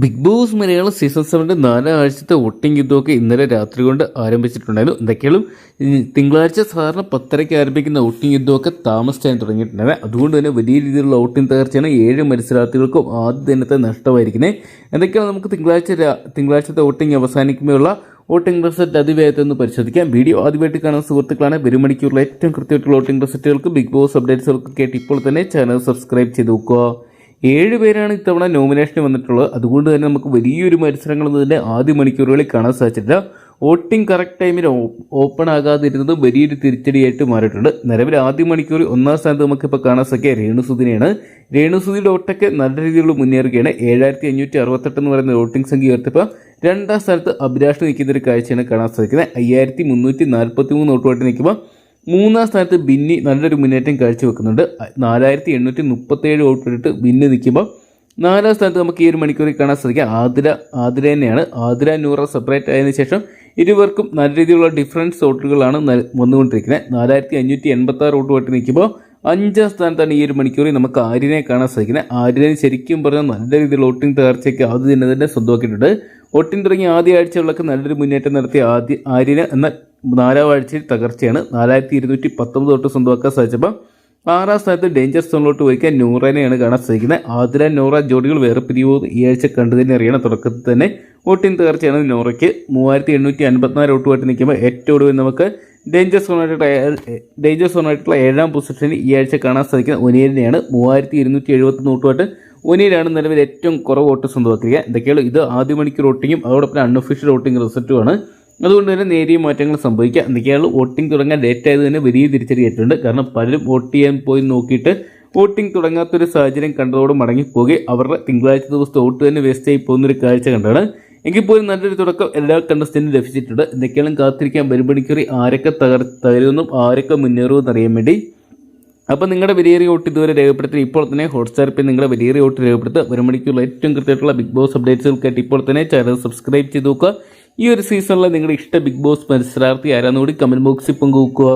Big Boss Malayalam season സെവന്റെ നാലാം ആഴ്ചത്തെ വോട്ടിംഗ് യുദ്ധമൊക്കെ ഇന്നലെ രാത്രി കൊണ്ട് ആരംഭിച്ചിട്ടുണ്ടായിരുന്നു. എന്തൊക്കെയാലും തിങ്കളാഴ്ച സാധാരണ പത്തരയ്ക്ക് ആരംഭിക്കുന്ന വോട്ടിംഗ് യുദ്ധമൊക്കെ താമസിച്ചാൻ തുടങ്ങിയിട്ടുണ്ടായിരുന്നു അതുകൊണ്ട് തന്നെ വലിയ രീതിയിലുള്ള വോട്ടിംഗ് തകർച്ചയാണ് ഏഴ് മത്സരാർത്ഥികൾക്കും ആദ്യ ദിനത്തെ നഷ്ടമായിരിക്കുന്നത്. എന്തൊക്കെയാണ് നമുക്ക് തിങ്കളാഴ്ച തിങ്കളാഴ്ചത്തെ വോട്ടിംഗ് അവസാനിക്കുമ്പോഴുള്ള വോട്ടിംഗ് റിസൾട്ട് അതിവേഗത്തിൽ ഒന്ന് പരിശോധിക്കാം. വീഡിയോ ആദ്യമായിട്ട് കാണുന്ന സുഹൃത്തുക്കളാണ് വരും മണിക്കൂറിലെ ഏറ്റവും കൃത്യമായിട്ടുള്ള വോട്ടിംഗ് റിസൾട്ടുകൾക്ക് ബിഗ് ബോസ് അപ്ഡേറ്റ്സുകൾക്ക് കേട്ട് ഇപ്പോൾ തന്നെ ചാനൽ സബ്സ്ക്രൈബ് ചെയ്ത് നോക്കുക. ഏഴ് പേരാണ് ഇത്തവണ നോമിനേഷന് വന്നിട്ടുള്ളത്. അതുകൊണ്ട് തന്നെ നമുക്ക് വലിയൊരു മത്സരങ്ങളൊന്നും തന്നെ ആദ്യ മണിക്കൂറുകളിൽ കാണാൻ സാധിച്ചിട്ടില്ല. വോട്ടിംഗ് കറക്റ്റ് ടൈമിൽ ഓപ്പൺ ആകാതിരുന്നത് വലിയൊരു തിരിച്ചടിയായിട്ട് മാറിയിട്ടുണ്ട്. നിലവിൽ ആദ്യ മണിക്കൂറിൽ ഒന്നാം സ്ഥാനത്ത് നമുക്കിപ്പോൾ കാണാൻ സാധിക്കുക രേണുസുദിനെയാണ് രേണുസുദിയുടെ വോട്ടൊക്കെ നല്ല രീതിയിലുള്ള മുന്നേറുകയാണ്. ഏഴായിരത്തി അഞ്ഞൂറ്റി അറുപത്തെട്ട് എന്ന് പറയുന്ന വോട്ടിംഗ് സംഖ്യ ഉയർത്തിയപ്പോൾ രണ്ടാം സ്ഥാനത്ത് അഭിലാഷ് നിൽക്കുന്ന ഒരു കാഴ്ചയാണ് കാണാൻ സാധിക്കുന്നത്. അയ്യായിരത്തി മുന്നൂറ്റി നാൽപ്പത്തി മൂന്ന് വോട്ടുമായിട്ട് നിൽക്കുമ്പോൾ മൂന്നാം സ്ഥാനത്ത് ബിന്നി നല്ലൊരു മുന്നേറ്റം കാഴ്ചവെക്കുന്നുണ്ട് നാലായിരത്തി എണ്ണൂറ്റി മുപ്പത്തേഴ് വോട്ട് ഇട്ടിട്ട് ബിന്നി നിൽക്കുമ്പോൾ നാലാം സ്ഥാനത്ത് നമുക്ക് ഈ ഒരു മണിക്കൂറിൽ കാണാൻ സാധിക്കുക ആതിര ആതിര തന്നെയാണ്. ആതിര നൂറ സെപ്പറേറ്റ് ആയതിനു ശേഷം ഇരുവർക്കും നല്ല രീതിയിലുള്ള ഡിഫറൻസ് വോട്ടുകളാണ് വന്നുകൊണ്ടിരിക്കുന്നത്. നാലായിരത്തി അഞ്ഞൂറ്റി എൺപത്തി ആറ് വോട്ട് നിൽക്കുമ്പോൾ അഞ്ചാം സ്ഥാനത്താണ് ഈ ഒരു മണിക്കൂറിൽ നമുക്ക് ആര്യനെ കാണാൻ സാധിക്കുന്നത്. ആര്യനെ ശരിക്കും പറഞ്ഞാൽ നല്ല രീതിയിലുള്ള വോട്ടിംഗ് തകർച്ചയ്ക്ക് ആദ്യ ദിനം തന്നെ സ്വന്തമാക്കിയിട്ടുണ്ട്. വോട്ടിംഗ് തുടങ്ങിയ ആദ്യ ആഴ്ചകളിലൊക്കെ നല്ലൊരു മുന്നേറ്റം നടത്തി ആദ്യ ആര്യന് എന്ന നാലാം ആഴ്ചയിൽ തകർച്ചയാണ്. നാലായിരത്തി ഇരുന്നൂറ്റി പത്തൊമ്പത് തൊട്ട് സ്വന്തമാക്കാൻ സാധിച്ചപ്പോൾ ആറാം സ്ഥാനത്ത് ഡേഞ്ചർ സോണിലോട്ട് പോയിക്കാൻ നൂറനെയാണ് കാണാൻ സാധിക്കുന്നത്. ആതിര നൂറ ജോഡികൾ വേറെ പിരിവോ ഈ ആഴ്ച കണ്ടു തന്നെ അറിയണം. തുടക്കത്തിൽ തന്നെ വോട്ടിംഗ് തകർച്ചയാണ് നൂറയ്ക്ക്. മൂവായിരത്തി എണ്ണൂറ്റി അൻപത്തിനാല് ഒട്ടുമായിട്ട് നിൽക്കുമ്പോൾ ഏറ്റവും ഒടുവിൽ നമുക്ക് ഡേഞ്ചർ സോണായിട്ടുള്ള ഡേഞ്ചർ സോണായിട്ടുള്ള ഏഴാം പൊസിഷനിൽ ഈ ആഴ്ച കാണാൻ സാധിക്കുന്ന ഒനിയലിനെയാണ് മൂവായിരത്തി ഇരുന്നൂറ്റി എഴുപത്തി നോട്ട് വട്ട് ഒനിയിലാണ് നിലവിൽ ഏറ്റവും കുറവ് വോട്ട് സ്വന്തമാക്കുക എന്തൊക്കെയാണ് ഇത്? ആദ്യ മണിക്കൂർ വോട്ടിങ്ങും അതോടൊപ്പം അൺഒഫീഷ്യൽ വോട്ടിംഗ് റിസൾട്ടുമാണ് അതുകൊണ്ട് തന്നെ നേരിയ മാറ്റങ്ങൾ സംഭവിക്കുക. എന്തൊക്കെയാണ്? വോട്ടിംഗ് തുടങ്ങാൻ ലേറ്റ് ആയത് തന്നെ വലിയ തിരിച്ചടിയായിട്ടുണ്ട്. കാരണം പലരും വോട്ട് ചെയ്യാൻ പോയി നോക്കിയിട്ട് വോട്ടിംഗ് തുടങ്ങാത്തൊരു സാഹചര്യം കണ്ടതോടെ മടങ്ങിപ്പോകുകയും അവരുടെ തിങ്കളാഴ്ച ദിവസത്തെ വോട്ട് തന്നെ വേസ്റ്റ് ആയി പോകുന്നൊരു കാഴ്ച കണ്ടാണ്. എങ്കിൽ പോലും നല്ലൊരു തുടക്കം എല്ലാ കണ്ടസ്റ്റന്റും ലഭിച്ചിട്ടുണ്ട്. എന്തൊക്കെയാണ് കാത്തിരിക്കാൻ വരുമണിക്കൂറി ആരൊക്കെ തകർ തകരുമെന്നും ആരൊക്കെ മുന്നേറുമെന്ന് അറിയാൻ വേണ്ടി. അപ്പോൾ നിങ്ങളുടെ വിലയേറിയ വോട്ട് ഇതുവരെ രേഖപ്പെടുത്തി ഇപ്പോൾ തന്നെ ഹോട്ട്സ്റ്റാർ പേ നിങ്ങളുടെ വിലയേറിയ വോട്ട് രേഖപ്പെടുത്തുക. ഒരു ഏറ്റവും കൃത്യമായിട്ടുള്ള ബിഗ് ബോസ് അപ്ഡേറ്റ്സുകൾക്കായിട്ട് ഇപ്പോൾ തന്നെ ചാനൽ സബ്സ്ക്രൈബ് ചെയ്ത് നോക്കുക. ഈ ഒരു സീസണിലെ നിങ്ങളുടെ ഇഷ്ട ബിഗ് ബോസ് മത്സരാർത്ഥി ആരാന്നുകൂടി കമന്റ് ബോക്സിൽ പങ്കുവെക്കുക.